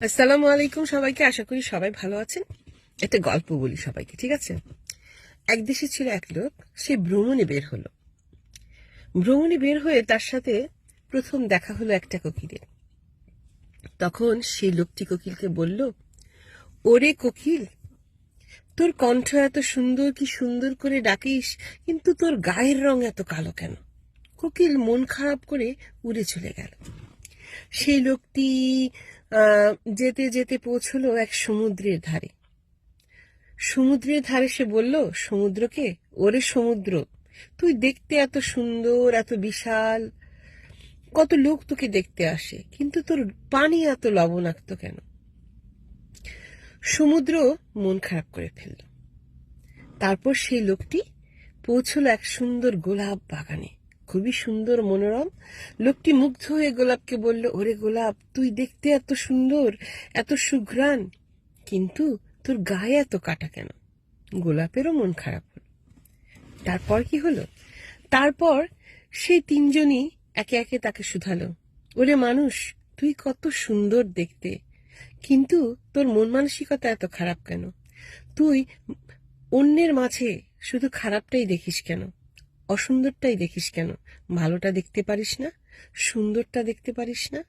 আসসালামু আলাইকুম সবাইকে, আশা করি সবাই ভালো আছেন। একটা গল্প বলি সবাইকে, ঠিক আছে? এক দেশে ছিল এক লোক, সে ভ্রমণে বের হলো। ভ্রমণে বের হয়ে তার সাথে প্রথম দেখা হলো একটা কোকিলের। তখন সেই লোকটি কোকিলকে বলল, ওরে কোকিল, তোর কণ্ঠ এত সুন্দর, কি সুন্দর করে ডাকিস, কিন্তু তোর গায়ের রং এত কালো কেন? কোকিল মন খারাপ করে উড়ে চলে গেল। সেই লোকটি যেতে যেতে পৌঁছলো এক সমুদ্রের ধারে। সমুদ্রের ধারে সে বলল, সমুদ্রকে? ওরে সমুদ্র, তুই দেখতে এত সুন্দর, এত বিশাল। কত লোক তোকে দেখতে আসে, কিন্তু তোর পানি এত লবণাক্ত কেন? সমুদ্র মন খারাপ করে ফেলল। তারপর সেই লোকটি পৌঁছলো এক সুন্দর গোলাপ বাগানে। খুবই সুন্দর মনোরম। লোকটি মুগ্ধ হয়ে গোলাপকে বলল, ওরে গোলাপ, তুই দেখতে এত সুন্দর, এত সুঘ্রাণ। কিন্তু তোর গায়ে এত কাটা কেন? গোলাপেরও মন খারাপ হল। তারপর কি হলো? তারপর সেই তিনজনই একে একে তাকে শুধালো। ওরে মানুষ, তুই কত সুন্দর দেখতে। কিন্তু তোর মন মানসিকতা এত খারাপ কেন? তুই অন্যের মাঝে শুধু খারাপটাই দেখিস কেন? অসুন্দরটাই দেখিস কেন? ভালোটা দেখতে পারিস না সুন্দরটা দেখতে পারিস না।